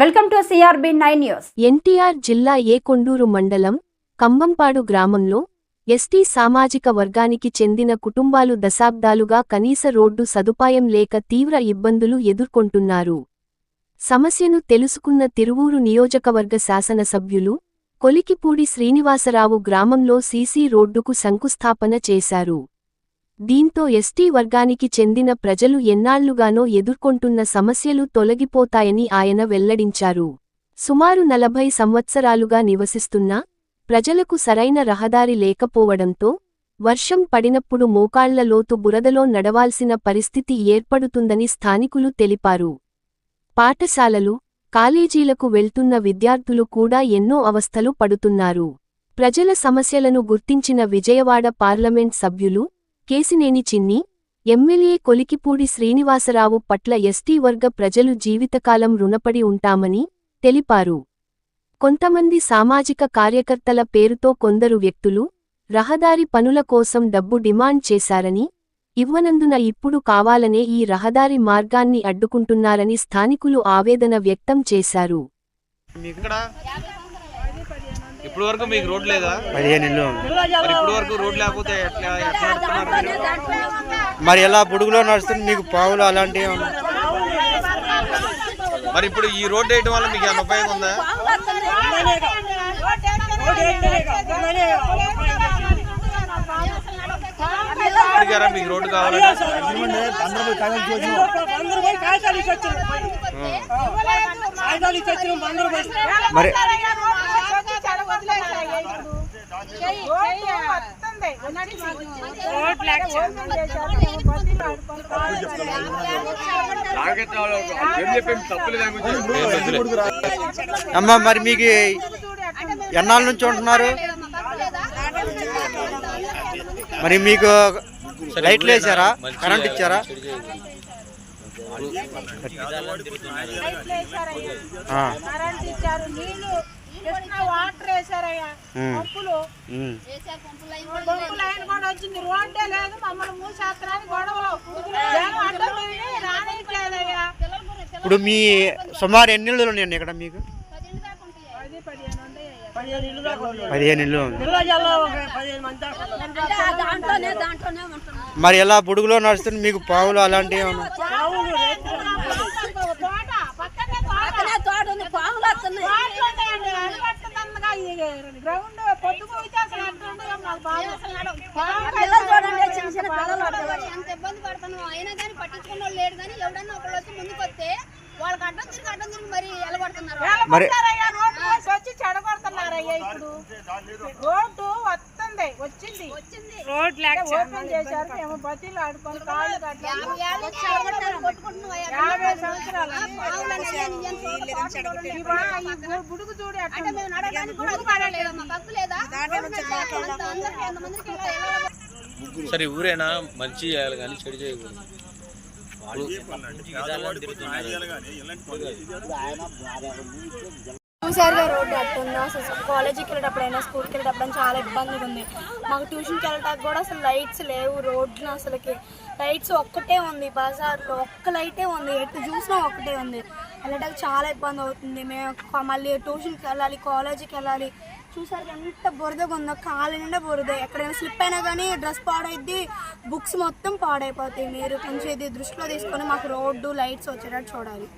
Welcome to CRB nine news. NTR జిల్లా ఏకొండూరు మండలం కంబంపాడు గ్రామంలో ఎస్టీ సామాజిక వర్గానికి చెందిన కుటుంబాలు దశాబ్దాలుగా కనీస రోడ్డు సదుపాయం లేక తీవ్ర ఇబ్బందులు ఎదుర్కొంటున్నారు. సమస్యను తెలుసుకున్న తిరువూరు నియోజకవర్గ శాసనసభ్యులు కొలికిపూడి శ్రీనివాసరావు గ్రామంలో సీసీ రోడ్డుకు శంకుస్థాపన చేశారు. దీంతో ఎస్టీ వర్గానికి చెందిన ప్రజలు ఎన్నాళ్ళుగానో ఎదుర్కొంటున్న సమస్యలు తొలగిపోతాయని ఆయన వెల్లడించారు. సుమారు నలభై సంవత్సరాలుగా నివసిస్తున్న ప్రజలకు సరైన రహదారి లేకపోవడంతో వర్షం పడినప్పుడు మోకాళ్ళ లోతు బురదలో నడవాల్సిన పరిస్థితి ఏర్పడుతుందని స్థానికులు తెలిపారు. పాఠశాలలు కాలేజీలకు వెళ్తున్న విద్యార్థులు కూడా ఎన్నో అవస్థలు పడుతున్నారు. ప్రజల సమస్యలను గుర్తించిన విజయవాడ పార్లమెంట్ సభ్యులు కేసినేని చిన్ని ఎమ్మెల్యే కొలికిపూడి శ్రీనివాసరావు పట్ల ఎస్టీ వర్గ ప్రజలు జీవితకాలం రుణపడి ఉంటామని తెలిపారు. కొంతమంది సామాజిక కార్యకర్తల పేరుతో కొందరు వ్యక్తులు రహదారి పనుల కోసం డబ్బు డిమాండ్ చేశారని ఇవ్వనందున ఇప్పుడు కావాలనే ఈ రహదారి మార్గాన్ని అడ్డుకుంటున్నారని స్థానికులు ఆవేదన వ్యక్తం చేశారు. ఇప్పుడు వరకు మీకు రోడ్ లేదా? పదిహేను ఇల్లు ఇప్పుడు వరకు రోడ్ లేకపోతే ఎట్లా ఎట్లా నడుపుతున్నారు? మీరు? మరి ఎలా బుడుగులో నడుస్తుంది? మీకు పావులు అలాంటివి? మరి ఇప్పుడు ఈ రోడ్ వేయడం వల్ల మీకు ఏమైనా ఉపయోగం ఉందా? అడిగారా మీకు రోడ్డు కావాలని? మరి అమ్మ మరి మీకు ఎన్నాళ్ళ నుంచి ఉంటున్నారు? మరి మీకు లైట్లు వేసారా? కరెంట్ ఇచ్చారా? కరెంట్ ఇచ్చారు వాటర్ వేసారయ్యా పంపులు. కూడా వచ్చింది. రోడ్డే లేదు మమ్మల్ని ఇప్పుడు మీ సుమారు ఎన్ని ఇళ్ళు ఉన్నాయండి ఇక్కడ మీకు? పది పదిహేను మరి ఎలా బుడుగులో నడుస్తుంది మీకు పావులు అలాంటివి ఏమన్నా? గ్రౌండ్ పోయితే అసలు అడ్డుండగా మాకు బాగా ఎంత ఇబ్బంది పడుతున్నాం అయినా కానీ పట్టించుకున్న వాళ్ళు లేడు కానీ ఎవడన్నా ఒకళ్ళు వచ్చి ముందుకు వస్తే వాళ్ళకి అడ్డం తిరిగి అడ్డం తిరిగి మరి ఎలబడుతున్నారు మరి వెళ్ళగొట్టారయ్యా రోడ్డు వేసి వచ్చి చెడగొడుతున్నారయ్యా ఇప్పుడు. రోడ్డు వస్తుంది వచ్చింది. వచ్చింది ఓపెన్ చేశారు. మేము బతీలు ఆడుకొని కాళ్ళు యాభై సంవత్సరాలు బుడుగు చూడు సరే ఊరేనా? మంచి చేయాలి కానీ చెడు చేయకూడదు. చూసారుగా రోడ్డు అట్టుంది అసలు కాలేజీకి వెళ్ళేటప్పుడైనా స్కూల్కి వెళ్ళేటప్పుడు చాలా ఇబ్బందిగా ఉంది. మాకు ట్యూషన్కి వెళ్ళటానికి కూడా అసలు లైట్స్ లేవు రోడ్లు అసలుకి. లైట్స్ ఒక్కటే ఉంది బజార్లో ఒక్క లైటే ఉంది. ఎటు చూసినా ఒక్కటే ఉంది. వెళ్ళడానికి చాలా ఇబ్బంది అవుతుంది. మేము మళ్ళీ ట్యూషన్కి వెళ్ళాలి కాలేజీకి వెళ్ళాలి. చూసారు ఎంత బురదగా ఉందో కాలు నిండా బురద. ఎక్కడైనా స్లిప్ అయినా కానీ డ్రెస్ పాడైద్ది బుక్స్ మొత్తం పాడైపోతాయి. మీరు కొంచెం ఇది దృష్టిలో తీసుకొని మాకు రోడ్డు లైట్స్ వచ్చేటట్టు చూడాలి.